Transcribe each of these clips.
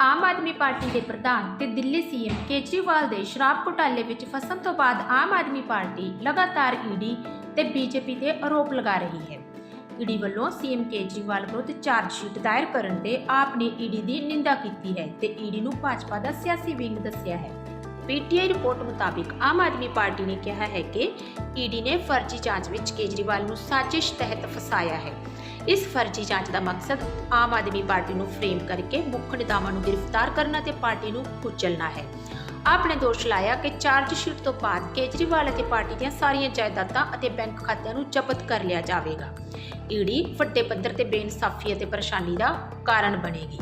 ਆਮ Aadmi party ਦੇ ਪ੍ਰਧਾਨ ਤੇ ਦਿੱਲੀ ਸੀਐਮ ਕੇਜਰੀਵਾਲ ਦੇ ਸ਼ਰਾਬ ਘੁਟਾਲੇ ਵਿੱਚ ਫਸਣ ਤੋਂ ਬਾਅਦ ਆਮ ਆਦਮੀ ਪਾਰਟੀ ਲਗਾਤਾਰ ਈਡੀ ਤੇ ਬੀਜੇਪੀ ਤੇ ਆਰੋਪ ਲਗਾ ਰਹੀ ਹੈ। ਈਡੀ ਵੱਲੋਂ ਸੀਐਮ ਕੇਜਰੀਵਾਲ ਵਿਰੁੱਧ ਚਾਰਜ ਸ਼ੀਟ ਦਾਇਰ ਕਰਨ ਤੇ ਆਪ ਨੇ ਈਡੀ ਦੀ ਨਿੰਦਾ ਕੀਤੀ ਹੈ ਤੇ ਈਡੀ ਨੂੰ ਭਾਜਪਾ ਦਾ ਸਿਆਸੀ ਵਿੰਗ ਦੱਸਿਆ ਹੈ। ਪੀਟੀਆਈ ਰਿਪੋਰਟ ਮੁਤਾਬਿਕ ਆਮ ਆਦਮੀ ਪਾਰਟੀ ਨੇ ਕਿਹਾ ਹੈ ਕਿ ਈਡੀ ਨੇ ਫਰਜ਼ੀ ਜਾਂਚ ਵਿੱਚ ਕੇਜਰੀਵਾਲ ਨੂੰ ਸਾਜ਼ਿਸ਼ ਤਹਿਤ ਫਸਾਇਆ ਹੈ। ਇਸ ਫਰਜ਼ੀ ਜਾਂਚ ਦਾ ਮਕਸਦ ਆਮ ਆਦਮੀ ਪਾਰਟੀ ਨੂੰ ਫਰੇਮ ਕਰਕੇ ਮੁੱਖ ਨੇਤਾਵਾਂ ਨੂੰ ਗ੍ਰਿਫਤਾਰ ਕਰਨਾ ਤੇ ਪਾਰਟੀ ਨੂੰ ਕੁਚਲਣਾ ਹੈ। ਆਪ ਨੇ ਦੋਸ਼ ਲਾਇਆ ਕਿ ਚਾਰਜ ਸ਼ੀਟ ਤੋਂ ਬਾਅਦ ਕੇਜਰੀਵਾਲ ਅਤੇ ਪਾਰਟੀ ਦੀਆਂ ਸਾਰੀਆਂ ਜਾਇਦਾਦਾਂ ਅਤੇ ਬੈਂਕ ਖਾਤਿਆਂ ਨੂੰ ਜ਼ਬਤ ਕਰ ਲਿਆ ਜਾਵੇਗਾ। ਈਡੀ ਵੱਡੇ ਪੱਧਰ ਤੇ ਬੇਇਨਸਾਫੀ ਅਤੇ ਪਰੇਸ਼ਾਨੀ ਦਾ ਕਾਰਨ ਬਣੇਗੀ।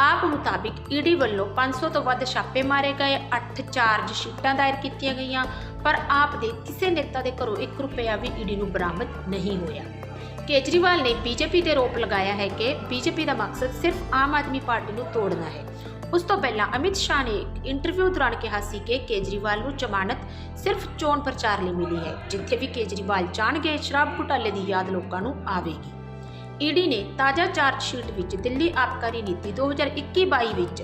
ਆਪ ਮੁਤਾਬਿਕ ਈਡੀ ਵੱਲੋਂ 500 ਤੋਂ ਵੱਧ ਛਾਪੇ ਮਾਰੇ ਗਏ 8 ਚਾਰਜ ਸ਼ੀਟਾਂ ਦਾਇਰ ਕੀਤੀਆਂ ਗਈਆਂ, ਪਰ ਆਪ ਦੇ ਕਿਸੇ ਨੇਤਾ ਦੇ ਘਰੋਂ 1 ਰੁਪਇਆ ਵੀ ਈਡੀ ਨੂੰ ਬਰਾਮਦ ਨਹੀਂ ਹੋਇਆ। ਕੇਜਰੀਵਾਲ ਨੇ ਬੀਜੇਪੀ ਤੇ ਆਰੋਪ ਲਗਾਇਆ ਹੈ ਕਿ ਬੀਜੇਪੀ ਦਾ ਮਕਸਦ ਸਿਰਫ ਆਮ ਆਦਮੀ ਪਾਰਟੀ ਨੂੰ ਤੋੜਨਾ ਹੈ। ਉਸ ਤੋਂ ਪਹਿਲਾਂ ਅਮਿਤ ਸ਼ਾਹ ਨੇ ਇੱਕ ਇੰਟਰਵਿਊ ਦੌਰਾਨ ਕਿਹਾ ਸੀ ਕਿ ਕੇਜਰੀਵਾਲ ਨੂੰ ਜ਼ਮਾਨਤ ਸਿਰਫ ਚੋਣ ਪ੍ਰਚਾਰ ਲਈ ਮਿਲੀ ਹੈ, ਜਿੱਥੇ ਵੀ ਕੇਜਰੀਵਾਲ ਜਾਣਗੇ, ਸ਼ਰਾਬ ਘੁਟਾਲੇ ਦੀ ਯਾਦ ਲੋਕਾਂ ਨੂੰ ਆਵੇਗੀ। ਈਡੀ ਨੇ ਤਾਜ਼ਾ ਚਾਰਜ ਸ਼ੀਟ ਵਿੱਚ ਦਿੱਲੀ ਆਬਕਾਰੀ ਨੀਤੀ 2021-22 ਵਿੱਚ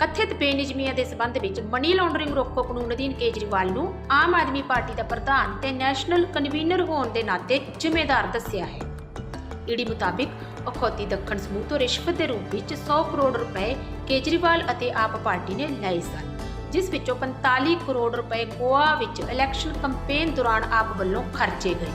ਕਥਿਤ ਬੇਨਿਯਮੀਆਂ ਦੇ ਸਬੰਧ ਵਿੱਚ ਮਨੀ ਲਾਂਡਰਿੰਗ ਰੋਕੋ ਕਾਨੂੰਨ ਅਧੀਨ ਕੇਜਰੀਵਾਲ ਨੂੰ ਆਮ ਆਦਮੀ ਪਾਰਟੀ ਦਾ ਪ੍ਰਧਾਨ ਤੇ ਨੈਸ਼ਨਲ ਕਨਵੀਨਰ ਹੋਣ ਦੇ ਨਾਤੇ ਜ਼ਿੰਮੇਦਾਰ ਦੱਸਿਆ ਹੈ। ਈਡੀ ਮੁਤਾਬਿਕ ਅਖੌਤੀ ਦੱਖਣ ਸਮੂਹ ਤੋਂ ਰਿਸ਼ਵਤ ਦੇ ਰੂਪ ਵਿੱਚ 100 ਕਰੋੜ ਰੁਪਏ ਕੇਜਰੀਵਾਲ ਅਤੇ ਆਪ ਪਾਰਟੀ ਨੇ ਲਏ ਸਨ, ਜਿਸ ਵਿੱਚੋਂ 45 ਕਰੋੜ ਰੁਪਏ ਗੋਆ ਵਿੱਚ ਇਲੈਕਸ਼ਨ ਕੈਂਪੇਨ ਦੌਰਾਨ ਆਪ ਵੱਲੋਂ ਖਰਚੇ ਗਏ।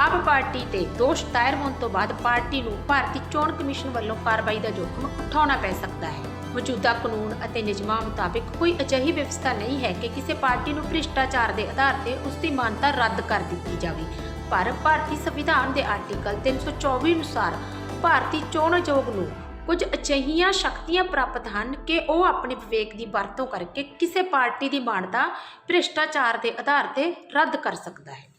ਆਪ ਪਾਰਟੀ ਤੇ ਦੋਸ਼ ਦਾਇਰ ਹੋਣ ਤੋਂ ਬਾਅਦ ਪਾਰਟੀ ਨੂੰ ਭਾਰਤੀ ਚੋਣ ਕਮਿਸ਼ਨ ਵੱਲੋਂ ਕਾਰਵਾਈ ਦਾ ਜੋਖਮ ਉਠਾਉਣਾ ਪੈ ਸਕਦਾ ਹੈ। ਮੌਜੂਦਾ ਕਾਨੂੰਨ ਅਤੇ ਨਿਯਮਾਂ ਮੁਤਾਬਿਕ ਕੋਈ ਅਜਿਹੀ ਵਿਵਸਥਾ ਨਹੀਂ ਹੈ ਕਿ ਕਿਸੇ ਪਾਰਟੀ ਨੂੰ ਭ੍ਰਿਸ਼ਟਾਚਾਰ ਦੇ ਆਧਾਰ ਤੇ ਉਸ ਦੀ ਮਾਨਤਾ ਰੱਦ ਕਰ ਦਿੱਤੀ ਜਾਵੇ। ਪਰ ਭਾਰਤੀ ਸੰਵਿਧਾਨ ਦੇ ਆਰਟੀਕਲ 324 ਅਨੁਸਾਰ ਭਾਰਤੀ ਚੋਣ ਆਯੋਗ ਨੂੰ ਕੁਝ ਅਜਿਹੀਆਂ ਸ਼ਕਤੀਆਂ ਪ੍ਰਾਪਤ ਹਨ ਕਿ ਉਹ ਆਪਣੇ ਵਿਵੇਕ ਦੀ ਵਰਤੋਂ ਕਰਕੇ ਕਿਸੇ ਪਾਰਟੀ ਦੀ ਮਾਨਤਾ ਭ੍ਰਿਸ਼ਟਾਚਾਰ ਦੇ ਆਧਾਰ ਤੇ ਰੱਦ ਕਰ ਸਕਦਾ ਹੈ।